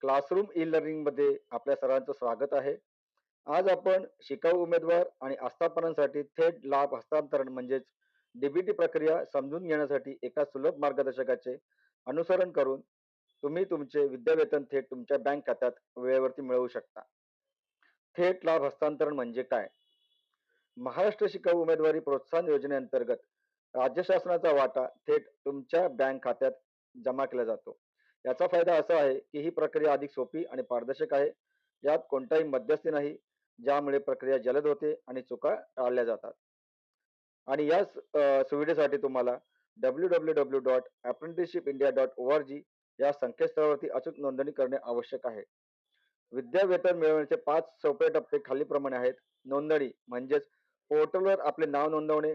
Classroom E लर्निंगमध्ये आपल्या सर्वांचं स्वागत आहे. आज आपण शिकाऊ उमेदवार आणि आस्थापनांसाठी थेट लाभ हस्तांतरण म्हणजेच डीबीटी प्रक्रिया समजून घेण्यासाठी एका सुलभ मार्गदर्शकाचे अनुसरण करून तुम्ही तुमचे विद्यावेतन थेट तुमच्या बँक खात्यात वेळेवरती मिळवू शकता. थेट लाभ हस्तांतरण म्हणजे काय? महाराष्ट्र शिकाऊ उमेदवारी प्रोत्साहन योजनेअंतर्गत राज्य शासनाचा वाटा थेट तुमच्या बँक खात्यात जमा केला जातो. याचा फायदा असा आहे की ही प्रक्रिया अधिक सोपी आणि पारदर्शक आहे. यात कोणताही मध्यस्थी नाही ज्यामुळे प्रक्रिया जलद होते आणि चुका टाळल्या जातात. आणि या सुविधेसाठी तुम्हाला W W W dot apprenticeship India dot O R G या संकेतस्थळावरती अचूक नोंदणी करणे आवश्यक आहे. विद्यावेतन मिळवण्याचे पाच सोपे टप्पे खालीलप्रमाणे आहेत. नोंदणी म्हणजेच पोर्टलवर आपले नाव नोंदवणे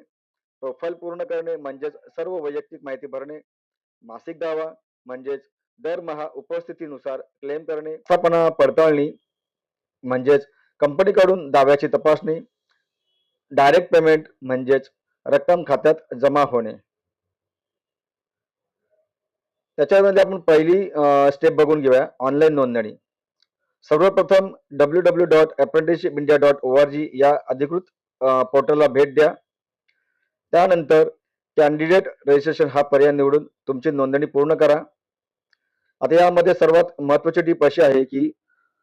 प्रोफाईल पूर्ण करणे म्हणजेच सर्व वैयक्तिक माहिती भरणे मासिक दावा म्हणजेच दरमहा उपस्थितीनुसार क्लेम करणे स्थापना पडताळणी म्हणजेच कंपनीकडून दाव्याची तपासणी डायरेक्ट पेमेंट म्हणजेच रक्कम खात्यात जमा होणे. त्याच्यामध्ये आपण पहिली स्टेप बघून घेऊया ऑनलाईन नोंदणी. सर्वप्रथम W W dot apprenticeship India dot O R G या अधिकृत पोर्टलला भेट द्या. त्यानंतर कॅन्डिडेट रजिस्ट्रेशन हा पर्याय निवडून तुमची नोंदणी पूर्ण करा. आता यामध्ये सर्वात महत्वाची टीप अशी आहे की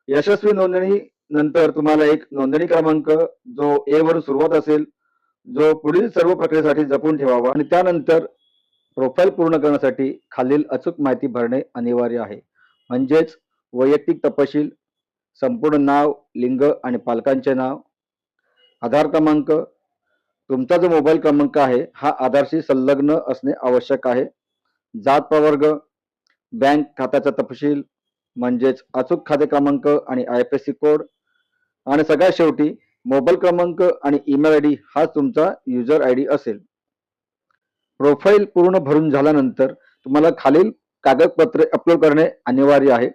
यशस्वी नोंदणी नंतर तुम्हाला एक नोंदणी क्रमांक जो ए वरून सुरुवात असेल जो पुढील सर्व प्रक्रियेसाठी जपून ठेवावा आणि त्यानंतर प्रोफाईल पूर्ण करण्यासाठी खालील अचूक माहिती भरणे अनिवार्य आहे. म्हणजेच वैयक्तिक तपशील संपूर्ण नाव लिंग आणि पालकांचे नाव आधार क्रमांक तुमचा जो मोबाईल क्रमांक आहे हा आधारशी संलग्न असणे आवश्यक आहे. जात प्रवर्ग बँक खात्याचा तपशील म्हणजेच अचूक खाते क्रमांक आणि I F S C code. आणि सगळ्यात शेवटी मोबाईल क्रमांक आणि ईमेल आय डी हा तुमचा युजर आय डी असेल. प्रोफाईल पूर्ण भरून झाल्यानंतर तुम्हाला खालील कागदपत्रे अपलोड करणे अनिवार्य आहे.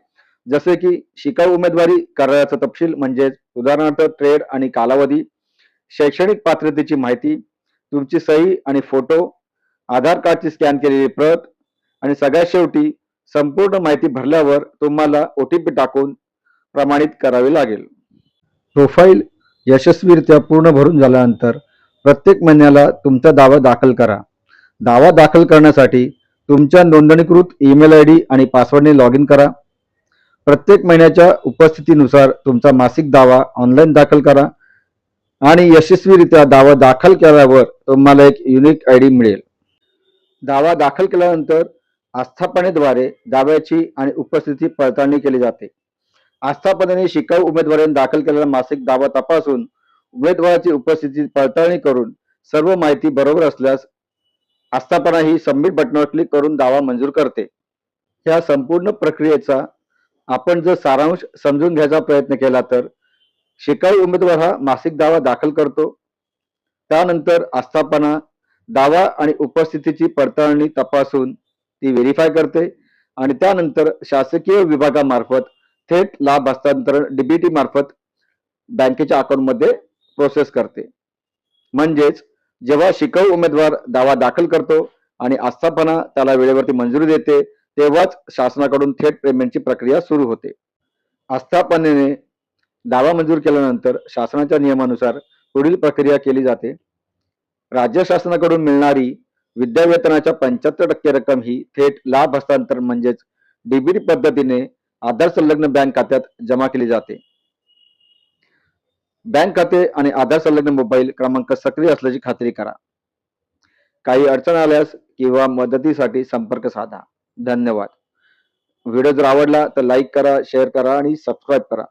जसे की शिकाऊ उमेदवारी कार्याचा तपशील म्हणजेच उदाहरणार्थ ट्रेड आणि कालावधी शैक्षणिक पात्रतेची माहिती तुमची सही आणि फोटो आधार कार्डची स्कॅन केलेली प्रत आणि सगळ्यात शेवटी संपूर्ण माहिती भरल्यावर तुम्हाला ओ टी पी टाकून प्रमाणित करावे लागेल. प्रोफाईल यशस्वीरित्या पूर्ण भरून झाल्यानंतर प्रत्येक महिन्याला तुमचा दावा दाखल करा. दावा दाखल करण्यासाठी तुमच्या नोंदणीकृत ईमेल आय डी आणि पासवर्डने लॉग इन करा. प्रत्येक महिन्याच्या उपस्थितीनुसार तुमचा मासिक दावा ऑनलाईन दाखल करा. आणि यशस्वीरित्या दावा दाखल केल्यावर तुम्हाला एक युनिक आय डी मिळेल. दावा दाखल केल्यानंतर आस्थापनेद्वारे दाव्याची आणि उपस्थिती पडताळणी केली जाते. आस्थापनेने शिकाऊ उमेदवारांनी दाखल केलेला मासिक दावा तपासून उमेदवाराची उपस्थिती पडताळणी करून सर्व माहिती बरोबर असल्यास आस्थापना ही सबमिट बटनावर क्लिक करून दावा मंजूर करते. या संपूर्ण प्रक्रियेचा आपण जर सारांश समजून घ्यायचा प्रयत्न केला तर शेकाळी उमेदवार हा मासिक दावा दाखल करतो. त्यानंतर आस्थापना दावा आणि उपस्थितीची पडताळणी तपासून ती व्हेरीफाय करते आणि त्यानंतर शासकीय विभागामार्फत थेट लाभ हस्तांतरण डीबीटी मार्फत बँकेच्या अकाउंटमध्ये प्रोसेस करते. म्हणजेच जेव्हा शिकाऊ उमेदवार दावा दाखल करतो आणि आस्थापना त्याला वेळेवरती मंजुरी देते तेव्हाच शासनाकडून थेट पेमेंटची प्रक्रिया सुरू होते. आस्थापनेने दावा मंजूर केल्यानंतर शासनाच्या नियमानुसार पुढील प्रक्रिया केली जाते. राज्य शासनाकडून मिळणारी विद्यावेतनाच्या पंच्याहत्तर टक्के रक्कम ही थेट लाभ हस्तांतरण म्हणजेच डीबीटी पद्धतीने आधार संलग्न बँक खात्यात जमा केली जाते. बँक खाते आणि आधार संलग्न मोबाईल क्रमांक सक्रिय असल्याची खात्री करा. काही अडचण आल्यास किंवा मदतीसाठी संपर्क साधा. धन्यवाद. व्हिडिओ जर आवडला तर लाईक करा शेअर करा आणि सबस्क्राईब करा.